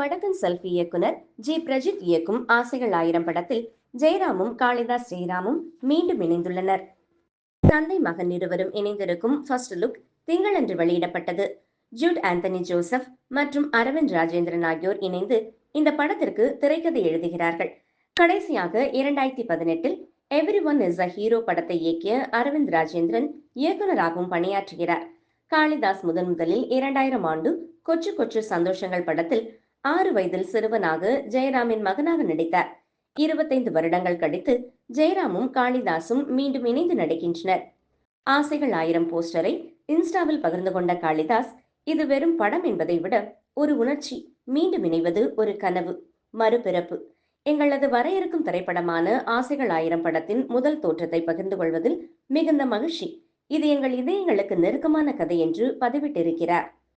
வடக்கன் selfie இயக்குனர் G. Prajith இயக்கும் ஆசைகள் ஆயிரம் படத்தில் ஜெயராமும் காளிதாஸ் ஜெயராமும் மீண்டும் இணைந்துள்ளனர். தந்தை மகன் இருவரும் இணைந்திருக்கும் ஃபர்ஸ்ட் லுக் திங்களன்று வெளியிடப்பட்டது. ஜூட் ஆந்தனி ஜோசப் மற்றும் அரவிந்த் ராஜேந்திரன் ஆகியோர் இணைந்து இந்த படத்திற்கு திரைக்கதை எழுதுகிறார்கள். கடைசியாக இரண்டாயிரத்தி பதினெட்டில் every one is a hero படத்தை இயக்கிய அரவிந்த் ராஜேந்திரன் இயக்குநராகவும் பணியாற்றுகிறார். காளிதாஸ் முதன் முதலில் இரண்டாயிரம் ஆண்டு கொச்சு கொச்சு சந்தோஷங்கள் படத்தில் ஆறு வயதில் சிறுவனாக ஜெயராமின் மகனாக நடித்தார். இருபத்தைந்து வருடங்கள் கழித்து ஜெயராமும் காளிதாசும் மீண்டும் இணைந்து நடிக்கின்றனர். ஆசைகள் ஆயிரம் போஸ்டரை இன்ஸ்டாவில் பகிர்ந்து கொண்ட காளிதாஸ் இது வெறும் படம் என்பதை விட ஒரு உணர்ச்சி மீண்டும் இணைவது ஒரு கனவு மறுபிறப்பு. எங்களது வரையறுக்கும் திரைப்படமான ஆசைகள் ஆயிரம் படத்தின் முதல் தோற்றத்தை பகிர்ந்து கொள்வதில் மிகுந்த மகிழ்ச்சி. இது எங்கள் இதயங்களுக்கு நெருக்கமான கதை என்று பதிவிட்டிருக்கிறார்.